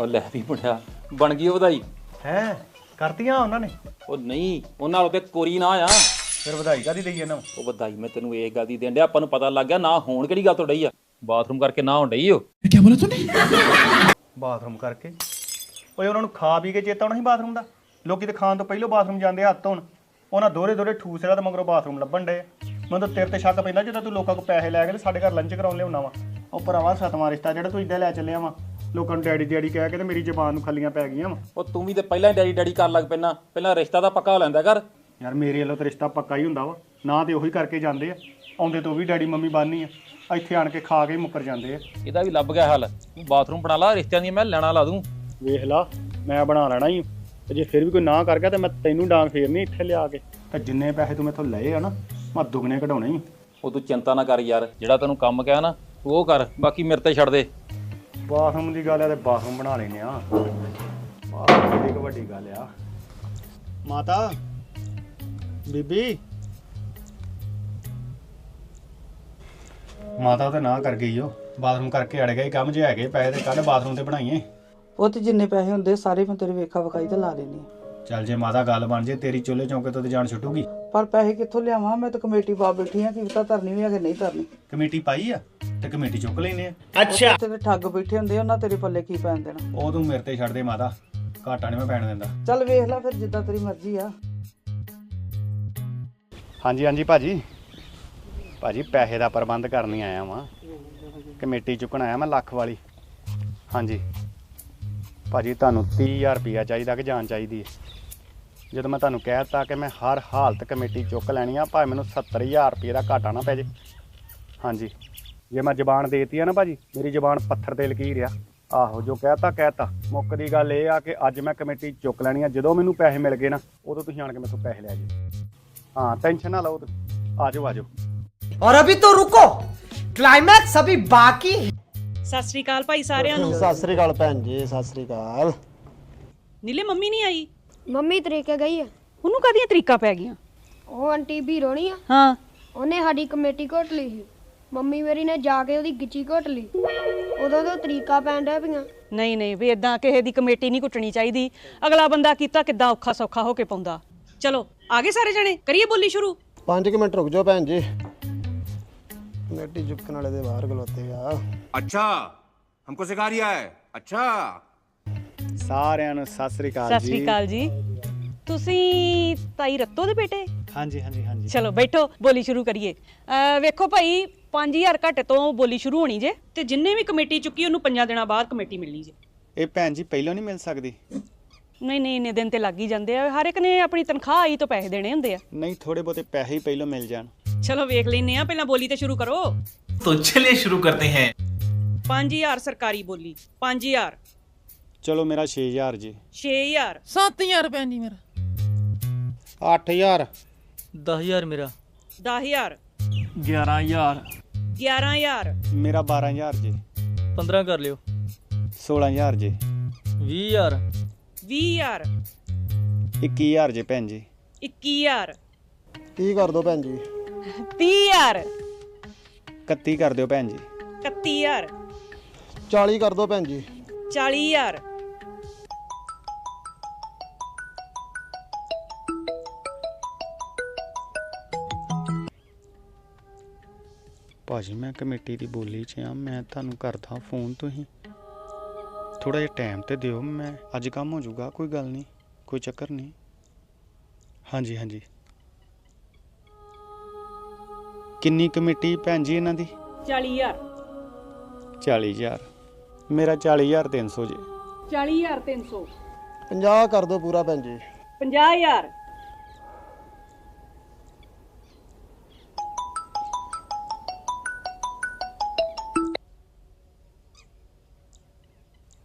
ਉਹ ਲੈ ਵੀ ਮੁੰਡਿਆ ਬਣ ਗਈ ਉਹ ਵਧਾਈ। ਹੈ ਕਰਤੀਆਂ ਉਹਨਾਂ ਨੇ? ਉਹ ਨਹੀਂ ਉਹਨਾਂ ਨਾਲ ਤੇ ਕੋਰੀ ਨਾ ਆ। ਫਿਰ ਵਧਾਈ ਕਾਦੀ ਦਈ ਇਹਨਾਂ ਨੂੰ? ਉਹ ਵਧਾਈ ਮੈਂ ਤੈਨੂੰ ਇਹ ਗੱਲ ਦੀ ਦੇਣ ਡਿਆ ਆਪਾਂ ਨੂੰ ਪਤਾ ਲੱਗ ਗਿਆ ਨਾ ਹੋਣ ਕਿਹੜੀ ਗੱਲ ਤੋਂ ਡਈ ਆ। ਬਾਥਰੂਮ ਕਰਕੇ ਨਾ ਹੋਣ ਡਈ ਓ ਬਾਥਰੂਮ ਕਰਕੇ। ਓਏ ਉਹਨਾਂ ਨੂੰ ਖਾ ਪੀ ਕੇ ਚੇਤਾ ਆਉਣਾ ਸੀ ਬਾਥਰੂਮ ਦਾ? ਲੋਕੀ ਤੇ ਖਾਣ ਤੋਂ ਪਹਿਲਾਂ ਬਾਥਰੂਮ ਜਾਂਦੇ ਆ ਹੱਥ ਧੋਣ। ਉਹਨਾਂ ਦੋਰੇ ਦੋਰੇ ਠੂਸੇਗਾ ਤੇ ਮਗਰੋਂ ਬਾਥਰੂਮ ਲੱਭਣ ਡੇ ਮੈਨੂੰ ਤਾਂ ਤੇਰੇ ਤੇ ਸ਼ੱਕ ਪੈਂਦਾ ਜਦੋਂ ਤੂੰ ਲੋਕਾਂ ਕੋਲ ਪੈਸੇ ਲੈ ਕੇ ਤੇ ਸਾਡੇ ਘਰ ਲੰਚ ਕਰਾਉਣ ਲਿਆਉਣਾ ਵਾ। ਉਹ ਭਰਾਵਾ ਸਤਵਾਂ ਰਿਸ਼ਤਾ ਜਿਹੜਾ ਤੂੰ ਇੱਦਾਂ ਲੈ ਚੱਲਿਆ ਵਾ। ਲੋਕਾਂ ਨੂੰ ਡੈਡੀ ਡੈਡੀ ਕਹਿ ਕੇ ਤੇ ਮੇਰੀ ਜ਼ਬਾਨ ਨੂੰ ਖੱਲੀਆਂ ਪੈ ਗਈਆਂ ਵਾ। ਉਹ ਤੂੰ ਵੀ ਤੇ ਪਹਿਲਾਂ ਹੀ ਡੈਡੀ ਡੈਡੀ ਕਰ ਲੱਗ ਪੈਣਾ। ਪਹਿਲਾਂ ਰਿਸ਼ਤਾ ਤਾਂ ਪੱਕਾ ਹੋ ਲੈਂਦਾ ਕਰ ਯਾਰ ਮੇਰੇ ਵੱਲੋਂ ਤਾਂ ਰਿਸ਼ਤਾ ਪੱਕਾ ਹੀ ਹੁੰਦਾ ਵਾ। ਨਾ ਤੇ ਉਹੀ ਕਰਕੇ ਜਾਂਦੇ ਆ। ਆਉਂਦੇ ਤੋਂ ਵੀ ਡੈਡੀ ਮੰਮੀ ਬਾਨੀ ਆ। ਇੱਥੇ ਆਣ ਕੇ ਖਾ ਕੇ ਮੁੱਕਰ ਜਾਂਦੇ ਆ। ਇਹਦਾ ਵੀ ਲੱਭ ਗਿਆ ਹੱਲ। ਤੂੰ ਬਾਥਰੂਮ ਬਣਾ ਲਾ ਰਿਸ਼ਤਿਆਂ ਦੀਆਂ ਮੈਂ ਲੈਣਾ ਲਾ ਦੂੰ। ਵੇਖ ਲਾ ਮੈਂ ਬਣਾ ਲੈਣਾ ਹੀ ਤੇ ਜੇ ਫਿਰ ਵੀ ਕੋਈ ਨਾ ਕਰ ਗਿਆ ਤੇ ਮੈਂ ਤੈਨੂੰ ਡਾਂਗ ਫੇਰਨੀ ਇੱਥੇ ਲਿਆ ਕੇ। ਤੇ ਜਿੰਨੇ ਪੈਸੇ ਤੂੰ ਮੈਥੋਂ ਲਏ ਆ ਨਾ ਮੈਂ ਦੁੱਗਣੇ ਕਢਾਉਣੇ ਹੀ। ਉਹ ਤੂੰ ਚਿੰਤਾ ਨਾ ਕਰ ਯਾਰ। ਜਿਹੜਾ ਤੈਨੂੰ ਕੰਮ ਕਿਹਾ ਨਾ ਤੂੰ ਉਹ ਕਰ। ਬਾਕੀ ਮੇਰੇ ਤੇ ਛੱਡ ਦੇ। ਬਾਥਰੂਮ ਦੀ ਗੱਲ ਆ ਤੇ ਬਾਥਰੂਮ ਬਣਾ ਲੈਨੇ ਆ। ਬਾਥਰੂਮ ਦੀ ਇੱਕ ਵੱਡੀ ਗੱਲ ਆ। ਮਾਤਾ ਬੀਬੀ। ਮਾਤਾ ਤਾਂ ਨਾ ਕਰ ਗਈ ਓ। ਬਾਥਰੂਮ ਕਰਕੇ ਅੜ ਗਈ ਕੰਮ ਜੇ ਹੈਗੇ ਪੈਸੇ ਤੇ ਕੱਲ ਬਾਥਰੂਮ ਤੇ ਬਣਾਈਏ। ਉਹ ਤੇ ਜਿੰਨੇ ਪੈਸੇ ਹੁੰਦੇ ਸਾਰੇ ਮੈਂ ਤੇਰੇ ਵੇਖਾ ਵਿਖਾਈ ਤੇ ਲਾ ਲੈਣੀ ਚੱਲ ਜੇ ਮਾਤਾ ਗੱਲ ਬਣ ਜੇ ਤੇਰੀ ਚੁੱਲ੍ਹੇ ਚੌਂਕੇ ਤੋਂ ਤੇ ਜਾਨ ਛੁੱਟੂਗੀ। ਪਰ ਪੈਸੇ ਕਿੱਥੋਂ ਲਿਆਵਾਂ? ਮੈਂ ਤਾਂ ਕਮੇਟੀ ਪਾ ਬੈਠੀ ਆ ਕਿ ਪਤਾ ਧਰਨੀ ਵੀ ਆ ਕਿ ਨਹੀਂ ਧਰਨੀ। ਕਮੇਟੀ ਪਾਈ ਆ? ਤੇ ਕਮੇਟੀ ਚੁੱਕ ਲੈਨੇ ਆ। ਅੱਛਾ। ਤੇਰੇ ਠੱਗ ਬੈਠੇ ਹੁੰਦੇ ਆ, ਉਹਨਾਂ ਤੇਰੇ ਪੱਲੇ ਕੀ ਪੈਣ ਦੇਣਾ? ਉਹ ਤੂੰ ਮੇਰੇ ਤੇ ਛੱਡ ਦੇ ਮਾਤਾ ਘਾਟਾ ਨਹੀਂ ਮੈਂ ਪੈਣ ਦਿੰਦਾ। ਚੱਲ ਵੇਖ ਲੈ ਫਿਰ ਜਿੱਦਾਂ ਤੇਰੀ ਮਰਜ਼ੀ ਆ। ਹਾਂਜੀ ਹਾਂਜੀ ਭਾਜੀ। ਭਾਜੀ ਪੈਸੇ ਦਾ ਪ੍ਰਬੰਧ ਕਰਨ ਹੀ ਆਇਆ ਵਾਂ। ਕਮੇਟੀ ਚੁੱਕਣ ਆਇਆ ਮੈਂ ਲੱਖ ਵਾਲੀ। ਹਾਂਜੀ। ਭਾਜੀ ਤੁਹਾਨੂੰ 30000 ਰੁਪਇਆ ਚਾਹੀਦਾ ਕਿ ਜਾਨ ਚਾਹੀਦੀ ਹੈ? ਜਦੋਂ ਮੈਂ ਤੁਹਾਨੂੰ ਕਹਿ ਦਿੱਤਾ ਕਿ ਮੈਂ ਹਰ ਹਾਲਤ ਕਮੇਟੀ ਚੁੱਕ ਲੈਣੀ ਆ ਭਾਵੇਂ ਮੈਨੂੰ 70000 ਰੁਪਏ ਦਾ ਘਾਟਾ ਨਾ ਪੈ ਜੇ। ਹਾਂਜੀ। ਜੇ ਮੈਂ ਜ਼ਬਾਨ ਦੇਤੀ ਆ ਨਾ ਭਾਜੀ ਮੇਰੀ ਜ਼ਬਾਨ ਪੱਥਰ ਤੇ ਲਕੀਰ ਆ। ਆਹੋ ਜੋ ਕਹਿਤਾ ਕਹਿਤਾ। ਮੁੱਕ ਦੀ ਗੱਲ ਇਹ ਆ ਕਿ ਅੱਜ ਮੈਂ ਕਮੇਟੀ ਚੁੱਕ ਲੈਣੀ ਆ। ਜਦੋਂ ਮੈਨੂੰ ਪੈਸੇ ਮਿਲ ਗਏ ਨਾ ਉਦੋਂ ਤੁਸੀਂ ਆਣ ਕੇ ਮੇਰੇ ਤੋਂ ਪੈਸੇ ਲੈ ਜਿਓ ਹਾਂ ਟੈਨਸ਼ਨ ਨਾ ਲਓ ਆਜੋ ਆਜੋ। ਔਰ ਅਭੀ ਤੋਂ ਰੁਕੋ। ਕਲਾਈਮੈਕਸ ਅਭੀ ਬਾਕੀ ਸਤਿ ਸ੍ਰੀ ਅਕਾਲ ਭਾਈ ਸਾਰਿਆਂ ਨੂੰ। ਸਤਿ ਸ੍ਰੀ ਅਕਾਲ ਭੈਣ ਜੀ ਸਤਿ ਸ੍ਰੀ ਅਕਾਲ। ਨੀਲੇ ਮੰਮੀ ਨਹੀਂ ਆਈ? ਮੰਮੀ ਤਰੀਕੇ ਗਈ ਹੈ ਉਹਨੂੰ ਕਾਦੀਆਂ ਤਰੀਕਾ ਪੈ ਗਈਆਂ? ਉਹ ਆਂਟੀ ਵੀ ਰੋਣੀ ਆ। ਹਾਂ। ਉਹਨੇ ਸਾਡੀ ਕਮੇਟੀ ਘੋਟ ਲਈ ਸੀ। ਮੰਮੀ ਮੇਰੀ ਨੇ ਜਾ ਕੇ ਉਹਦੀ ਗਿੱਚੀ ਘੁੱਟ ਲਈ। ਉਦੋਂ ਤੋਂ ਤਰੀਕਾ ਪੈਂਦਾ ਪਈਆਂ। ਨਹੀਂ ਨਹੀਂ ਵੀ ਇਦਾਂ ਕਿਸੇ ਦੀ ਕਮੇਟੀ ਨਹੀਂ ਕੁੱਟਣੀ ਚਾਹੀਦੀ। ਅਗਲਾ ਬੰਦਾ ਕੀਤਾ ਕਿੱਦਾਂ ਔਖਾ ਸੌਖਾ ਹੋ ਕੇ ਪਾਉਂਦਾ। ਚਲੋ ਆ ਸਾਰੇ ਜਣੇ? ਕਰੀਏ ਬੋਲੀ ਸ਼ੁਰੂ? 5 ਮਿੰਟ ਰੁਕ ਜਾਓ ਭੈਣ ਜੀ। ਕਮੇਟੀ ਚੁੱਕਣ ਵਾਲੇ ਦੇ ਬਾਹਰ ਗਲੋਤੇ ਆ। ਅੱਛਾ ਹਮਕੋ ਸਿਖਾ ਰਿਹਾ ਹੈ। ਅੱਛਾ। ਸਾਰਿਆਂ ਨੂੰ ਸਤਿ ਸ੍ਰੀ ਅਕਾਲ ਜੀ ਸਤਿ ਸ੍ਰੀ ਅਕਾਲ ਜੀ। ਤੁਸੀਂ ਤਾਈ ਰੱਤੋ ਦੇ ਬੇਟੇ? ਹਾਂਜੀ ਹਾਂਜੀ ਹਾਂਜੀ ਚਲੋ ਬੈਠੋ ਬੋਲੀ ਸ਼ੁਰੂ ਕਰੀਏ ਅਹ ਵੇਖੋ ਭਾਈ 5000 ਘੱਟ ਤੋਂ ਬੋਲੀ ਸ਼ੁਰੂ ਹੋਣੀ ਜੇ ਤੇ ਜਿੰਨੇ ਵੀ ਕਮੇਟੀ ਚੁੱਕੀ ਉਹਨੂੰ ਪੰਜਾਂ ਦਿਨਾਂ ਬਾਅਦ ਕਮੇਟੀ ਮਿਲਣੀ ਜੇ ਇਹ ਭੈਣ ਜੀ ਪਹਿਲਾਂ ਨਹੀਂ ਮਿਲ ਸਕਦੀ ਨਹੀਂ ਨਹੀਂ ਇੰਨੇ ਦਿਨ ਤੇ ਲੱਗ ਹੀ ਜਾਂਦੇ ਆ ਹਰ ਇੱਕ ਨੇ ਆਪਣੀ ਤਨਖਾਹ ਆਈ ਤੋਂ ਪੈਸੇ ਦੇਣੇ ਹੁੰਦੇ ਆ ਨਹੀਂ ਥੋੜੇ ਬਹੁਤੇ ਪੈਸੇ ਹੀ ਪਹਿਲਾਂ ਮਿਲ ਜਾਣ ਚਲੋ ਵੇਖ ਲੈਨੇ ਆ ਪਹਿਲਾਂ ਬੋਲੀ ਤੇ ਸ਼ੁਰੂ ਕਰੋ तो चलिए शुरू करते हैं 5000 ਸਰਕਾਰੀ ਬੋਲੀ 5000 ਚਲੋ ਮੇਰਾ 6000 ਜੀ 6000 7000 ਰੁਪਏ ਨਹੀਂ ਮੇਰਾ 8000 10000 ਮੇਰਾ। 10000 11000 11000 ਮੇਰਾ 12000 ਜੀ। 15 ਕਰ ਲਿਓ। 16000 ਜੀ। 20000 20000 21000 ਜੀ ਭੈਣ ਜੀ। 21000 30 ਕਰ ਦਿਓ ਭੈਣ ਜੀ। 30000 31 ਕਰ ਦਿਓ ਭੈਣ ਜੀ। 31000 40 ਕਰ ਦਿਓ ਭੈਣ ਜੀ। 40000 ਭਾਜੀ ਮੈਂ ਕਮੇਟੀ ਦੀ ਬੋਲੀ 'ਚ ਆ ਮੈਂ ਤੁਹਾਨੂੰ ਕਰਦਾ ਫੋਨ ਤੁਸੀਂ। ਥੋੜਾ ਜਿਹਾ ਟਾਈਮ ਤੇ ਦਿਓ ਮੈਂ ਅੱਜ ਕੰਮ ਹੋ ਜਾਊਗਾ ਕੋਈ ਗੱਲ ਨਹੀਂ ਕੋਈ ਚੱਕਰ ਨਹੀਂ। ਹਾਂਜੀ ਹਾਂਜੀ। ਕਿੰਨੀ ਕਮੇਟੀ ਭੈਣ ਜੀ ਇਹਨਾਂ ਦੀ? 40000 40000 ਮੇਰਾ 40300 ਜੀ। 40300 50 ਕਰ ਦਿਓ ਪੂਰਾ ਭੈਣ ਜੀ। 50000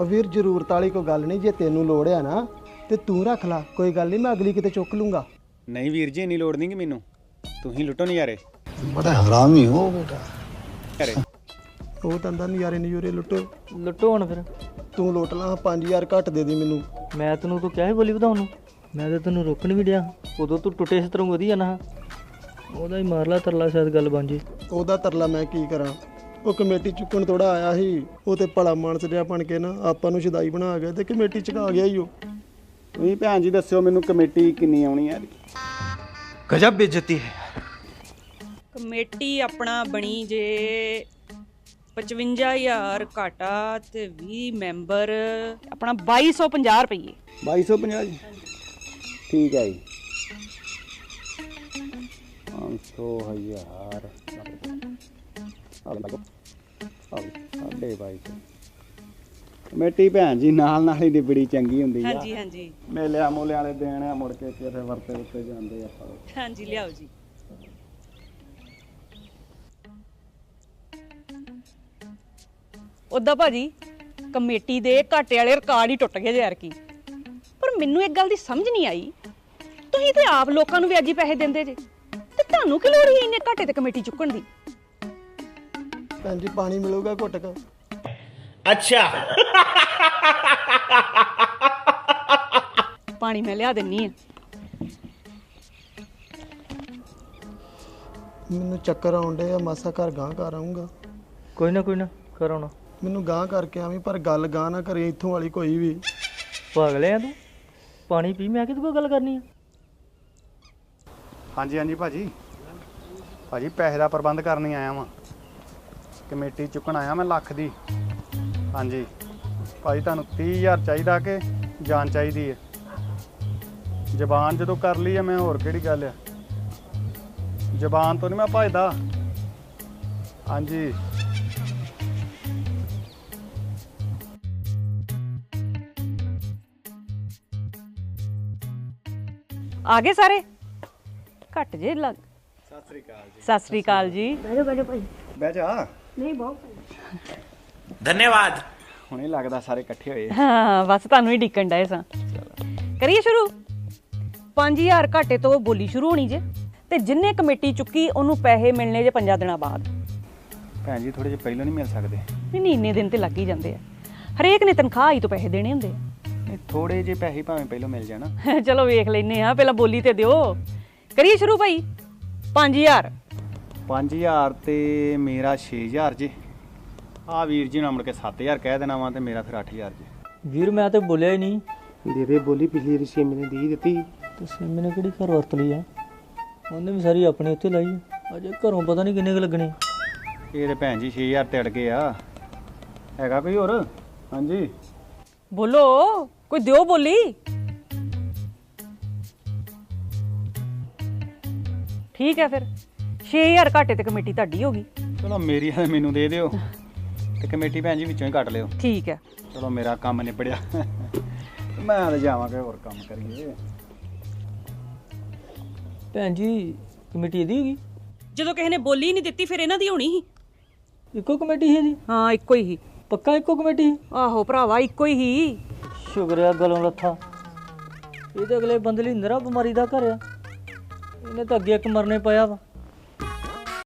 ਉਹ ਵੀਰ ਜ਼ਰੂਰਤ ਵਾਲੀ ਕੋਈ ਗੱਲ ਨਹੀਂ ਜੇ ਤੈਨੂੰ ਲੋੜ ਆ ਨਾ ਤੇ ਤੂੰ ਰੱਖ ਲੈ ਕੋਈ ਗੱਲ ਨਹੀਂ ਮੈਂ ਅਗਲੀ ਕਿਤੇ ਚੁੱਕ ਲੂੰਗਾ। ਨਹੀਂ ਵੀਰ ਜੀ ਇੰਨੀ ਲੋੜ ਨਹੀਂ ਕਿ ਮੈਨੂੰ। ਤੁਸੀਂ ਲੁੱਟੋ ਨਜ਼ਾਰੇ। ਬੜਾ ਹਰਾਮੀ ਹੋ। ਬੇਟਾ ਘਰੇ। ਉਹ ਤੰਦਾ ਨਜ਼ਾਰੇ ਨਜ਼ੂਰੇ ਲੁੱਟੋ। ਲੁੱਟੋ ਹੁਣ ਫਿਰ। ਤੂੰ ਲੁੱਟ ਲਾ 5000 ਘੱਟ ਦੇ ਦੀ ਮੈਨੂੰ। ਮੈਂ ਤੈਨੂੰ ਤੂੰ ਕਿਹਾ ਸੀ ਬੋਲੀ ਵਧਾਉਣ ਨੂੰ। ਮੈਂ ਤਾਂ ਤੈਨੂੰ ਰੋਕਣ ਵੀ ਡਿਆ। ਉਦੋਂ ਤੂੰ ਟੁੱਟੇ ਇਸ ਤਰ੍ਹਾਂ ਵਧੀਆ ਨਾ। ਉਹਦਾ ਹੀ ਮਾਰ ਲਾ ਤਰਲਾ ਸ਼ਾਇਦ ਗੱਲ ਬਣ ਜੇ। ਉਹਦਾ ਤਰਲਾ ਮੈਂ ਕੀ ਕਰਾਂ? ਉਹ ਕਮੇਟੀ ਚੁੱਕਣ ਥੋੜਾ ਆਇਆ ਸੀ ਉਹ ਤੇ ਭਲਾ ਮਾਨਸ ਜਿਹਾ ਬਣ ਕੇ ਨਾ ਆਪਾਂ ਨੂੰ ਸ਼ਦਾਈ ਬਣਾ ਗਿਆ ਤੇ ਕਮੇਟੀ ਚਕਾ ਗਿਆ ਹੀ ਉਹ। ਤੁਸੀਂ ਭੈਣ ਜੀ ਦੱਸਿਓ ਮੈਨੂੰ ਕਮੇਟੀ ਕਿੰਨੀ ਆਉਣੀ ਹੈ ਗਜਬ ਬੇਇੱਜ਼ਤੀ ਹੈ। ਕਮੇਟੀ ਆਪਣਾ ਬਣੀ ਜੇ 55000 ਘਾਟਾ ਤੇ 20 ਮੈਂਬਰ ਆਪਣਾ 2250 ਰੁਪਏ 2250 ਠੀਕ ਹੈ ਜੀ। 500 ਸਾਡੇ ਬਾਈ ਕਮੇਟੀ ਭੈਣ ਜੀ ਨਾਲ ਨਾਲ ਹੀ ਦੀ ਬੜੀ ਚੰਗੀ ਹੁੰਦੀ ਆ। ਹਾਂਜੀ ਹਾਂਜੀ। ਮੇਲਿਆਂ ਮੋਲਿਆਂ ਵਾਲੇ ਦੇਣ ਆ ਮੁੜ ਕੇ ਕਿਸੇ ਵਰਤੇ ਉੱਤੇ ਜਾਂਦੇ ਆ ਆਪਾਂ। ਹਾਂਜੀ ਲਿਆਓ ਜੀ। ਉਦਾਂ ਭਾਜੀ ਕਮੇਟੀ ਦੇ ਘਾਟੇ ਵਾਲੇ ਰਿਕਾਰਡ ਹੀ ਟੁੱਟ ਗਏ ਯਾਰ ਕੀ ਪਰ ਮੈਨੂੰ ਇੱਕ ਗੱਲ ਦੀ ਸਮਝ ਨਹੀਂ ਆਈ। ਤੁਸੀਂ ਤੇ ਆਪ ਲੋਕਾਂ ਨੂੰ ਵਿਆਜੀ ਪੈਸੇ ਦਿੰਦੇ ਜੇ। ਤੇ ਤੁਹਾਨੂੰ ਕੀ ਲੋੜ ਸੀ ਇੰਨੇ ਘਾਟੇ ਤੇ ਕਮੇਟੀ ਚੁੱਕਣ ਦੀ? ਭੈਣ ਜੀ ਪਾਣੀ ਮਿਲੂਗਾ ਘੁੱਟ ਕੇ। ਪਾਣੀ ਮੈਂ ਲਿਆ ਦਿੰਨੀ ਆ। ਮੈਨੂੰ ਚੱਕਰ ਆਉਂਦੇ ਆ ਮਾਸਾ ਘਰ ਗਾਂ ਕਰ ਆਉਂਗਾ ਕੋਈ ਨਾ ਕੋਈ ਨਾ ਕਰਾਉਣਾ ਮੈਨੂੰ ਗਾਂ ਕਰਕੇ ਆਵੀਂ ਪਰ ਗੱਲ ਗਾਂ ਨਾ ਕਰੇ ਇੱਥੋਂ ਵਾਲੀ ਕੋਈ ਵੀ। ਪਾਗਲ ਆ ਤੂੰ। ਪਾਣੀ ਪੀ ਮੈਂ ਕਿਹਦੇ ਕੋਲ ਗੱਲ ਕਰਨੀ ਆ? ਹਾਂਜੀ ਹਾਂਜੀ ਭਾਜੀ। ਭਾਜੀ ਪੈਸੇ ਦਾ ਪ੍ਰਬੰਧ ਕਰਨ ਹੀ ਆਇਆ ਵਾਂ। ਕਮੇਟੀ ਚੁੱਕਣ ਆਇਆ ਮੈਂ ਲੱਖ ਦੀ। ਹਾਂਜੀ। ਭਾਜੀ ਤੁਹਾਨੂੰ 30000 ਚਾਹੀਦਾ ਕਿ ਜਾਨ ਚਾਹੀਦੀ ਹੈ? ਜ਼ਬਾਨ ਜਦੋਂ ਕਰ ਲਈ ਹੈ ਮੈਂ ਹੋਰ ਕਿਹੜੀ ਗੱਲ ਆ? ਜ਼ਬਾਨ ਤੋਂ ਨਹੀਂ ਮੈਂ ਭਜਦਾ। ਹਾਂਜੀ। ਆ ਗਏ ਸਾਰੇ? ਘੱਟ ਜੇ ਲੱਗ। ਸਤਿ ਸ੍ਰੀ ਅਕਾਲ ਜੀ। ਸਤਿ ਸ੍ਰੀ ਅਕਾਲ ਜੀ। ਬਹਿ ਜਾ। ਨਹੀਂ ਬਹੁਤ ਧੰਨਵਾਦ। ਹੁਣੇ ਲੱਗਦਾ ਸਾਰੇ ਇਕੱਠੇ ਹੋਏ। ਹਾਂ ਬਸ ਤੁਹਾਨੂੰ ਹੀ ਡਿੱਕਣ ਡਏ ਸਾਂ। ਕਰੀਏ ਸ਼ੁਰੂ? 5000 ਘਾਟੇ ਤੋਂ ਬੋਲੀ ਸ਼ੁਰੂ ਹੋਣੀ ਜੇ ਤੇ ਜਿੰਨੇ ਕਮੇਟੀ ਚੁੱਕੀ ਉਹਨੂੰ ਪੈਸੇ ਮਿਲਣੇ ਜੇ 5 ਦਿਨਾਂ ਬਾਅਦ। ਭੈਣ ਜੀ ਥੋੜੇ ਜਿਹਾ ਪਹਿਲਾਂ ਨਹੀਂ ਮਿਲ ਸਕਦੇ। ਨਹੀਂ ਨਹੀਂ ਇੰਨੇ ਦਿਨ ਤੇ ਲੱਗ ਹੀ ਜਾਂਦੇ ਆ। ਹਰੇਕ ਨੇ ਤਨਖਾਹ ਹੀ ਤੋਂ ਪੈਸੇ ਦੇਣੇ ਹੁੰਦੇ ਆ। ਥੋੜੇ ਜਿਹੇ ਪੈਸੇ ਭਾਵੇਂ ਪਹਿਲਾਂ ਮਿਲ ਜਾਣਾ। ਚਲੋ ਵੇਖ ਲੈਨੇ ਆ ਪਹਿਲਾਂ ਬੋਲੀ ਤੇ ਦਿਓ। ਕਰੀਏ ਸ਼ੁਰੂ ਭਾਈ। 5000 5000 ਤੇ ਮੇਰਾ 6000 ਜੀ। ਆ ਵੀਰ ਜੀ ਨੂੰ ਮੁੜ ਕੇ 7000 ਕਹਿ ਦੇਣਾ ਵਾ ਤੇ ਮੇਰਾ ਫਿਰ 8000 ਜੀ। ਵੀਰ ਮੈਂ ਤੇ ਬੋਲਿਆ ਹੀ ਨਹੀਂ। ਦੇ ਦੇ ਬੋਲੀ ਪਿਛਲੀ ਵਾਰੀ ਛੇ ਮਹੀਨੇ ਦੀ ਦਿੱਤੀ। ਤੇ ਸਿੰਮੀ ਨੇ ਕਿਹੜੀ ਘਰ ਵਰਤ ਲਈ ਆ? ਉਹਨੇ ਵੀ ਸਾਰੀ ਆਪਣੀ ਉੱਥੇ ਲਾਈ ਆ। ਅਜੇ ਘਰੋਂ ਪਤਾ ਨਹੀਂ ਕਿੰਨੇ ਕੁ ਲੱਗਣੇ। ਇਹ ਤੇ ਭੈਣ ਜੀ 6000 ਤੇ ਅੜ ਗਏ ਆ। ਹੈਗਾ ਕੋਈ ਹੋਰ? ਹਾਂਜੀ। ਬੋਲੋ ਕੋਈ ਦਿਓ ਬੋਲੀ? ਠੀਕ ਹੈ ਫਿਰ। 6000 ਘਾਟੇ ਤੇ ਕਮੇਟੀ ਤੁਹਾਡੀ ਹੋ ਗਈ। ਚਲੋ ਮੇਰੀ ਆ ਮੈਨੂੰ ਦੇ ਦਿਓ। ਤੇ ਕਮੇਟੀ ਭੈਣ ਜੀ ਵਿੱਚੋਂ ਹੀ ਕੱਟ ਲਿਓ। ਠੀਕ ਹੈ। ਚਲੋ ਮੇਰਾ ਕੰਮ ਨਿਬੜਿਆ ਮੈਂ ਤਾਂ ਜਾਵਾਂਗਾ ਹੋਰ ਕੰਮ ਕਰੀਏ। ਭੈਣ ਜੀ ਕਮੇਟੀ ਇਹਦੀ ਹੈਗੀ ਜਦੋਂ ਕਿਸੇ ਨੇ ਬੋਲੀ ਨਹੀਂ ਦਿੱਤੀ ਫਿਰ ਇਹਨਾਂ ਦੀ ਹੋਣੀ ਸੀ। ਇੱਕੋ ਕਮੇਟੀ ਹੈ ਜੀ ਹਾਂ ਇੱਕੋ ਹੀ ਸੀ। ਪੱਕਾ ਇੱਕੋ ਕਮੇਟੀ ਸੀ? ਆਹੋ ਭਰਾਵਾ ਇੱਕੋ ਹੀ ਸੀ। ਸ਼ੁਕਰਿਆ ਗਲੋਂ ਲੱਥਾ। ਇਹ ਤੇ ਅਗਲੇ ਬੰਦੇ ਲਈ ਨਰਾ ਬਿਮਾਰੀ ਦਾ ਘਰ ਆ। ਇਹਨੇ ਤਾਂ ਅੱਗੇ ਇੱਕ ਮਰਨੇ ਪਿਆ ਵਾ।